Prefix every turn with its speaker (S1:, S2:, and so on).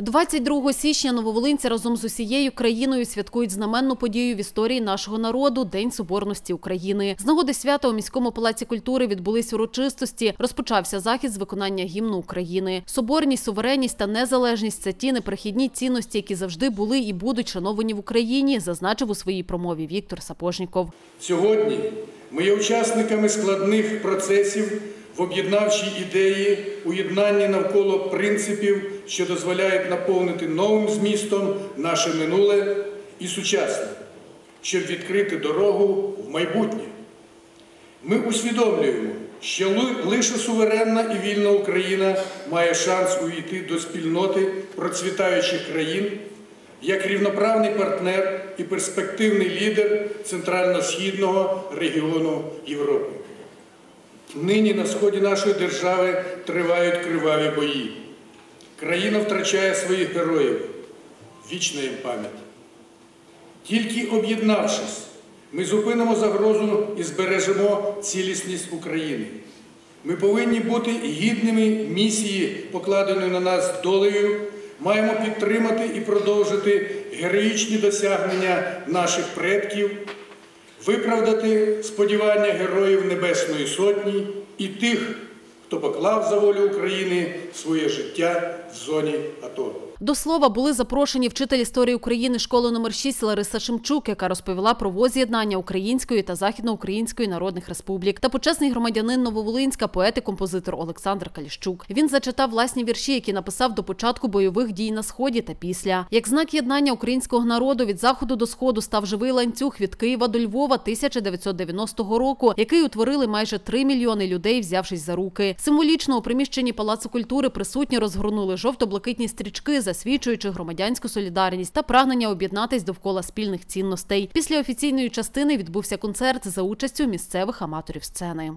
S1: 22 січня нововолинці разом з усією країною святкують знаменну подію в історії нашого народу День Соборності України. З нагоди свята у міському палаці культури відбулись урочистості. Розпочався захід з виконання гімну України. Соборність, суверенність та незалежність це ті неперехідні цінності, які завжди були і будуть шановані в Україні, зазначив у своїй промові Віктор Сапожніков.
S2: Сьогодні ми є учасниками складних процесів в ідеї, уєднанні навколо принципів, що дозволяють наповнити новим змістом наше минуле і сучасне, щоб відкрити дорогу в майбутнє. Ми усвідомлюємо, що лише суверенна і вільна Україна має шанс увійти до спільноти процвітаючих країн як рівноправний партнер і перспективний лідер центрально-східного регіону Європи. Нині на сході нашої держави тривають криваві бої. Країна втрачає своїх героїв. Вічна їм пам'ять. Тільки об'єднавшись, ми зупинимо загрозу і збережемо цілісність України. Ми повинні бути гідними місії, покладеної на нас долею, маємо підтримати і продовжити героїчні досягнення наших предків, виправдати сподівання героїв Небесної Сотні і тих, хто поклав за волю України своє життя в зоні АТО.
S1: До слова, були запрошені вчитель історії України школи номер 6 Лариса Шемчук, яка розповіла про воз'єднання Української та Західноукраїнської народних республік, та почесний громадянин Нововолинська, поет і композитор Олександр Каліщук. Він зачитав власні вірші, які написав до початку бойових дій на сході та після. Як знак єднання українського народу від заходу до сходу став живий ланцюг від Києва до Львова 1990 року, який утворили майже 3 мільйони людей, взявшись за руки. Символічно у приміщенні Палацу культури присутні розгорнули жовто-блакитні стрічки, засвідчуючи громадянську солідарність та прагнення об'єднатись довкола спільних цінностей. Після офіційної частини відбувся концерт за участю місцевих аматорів сцени.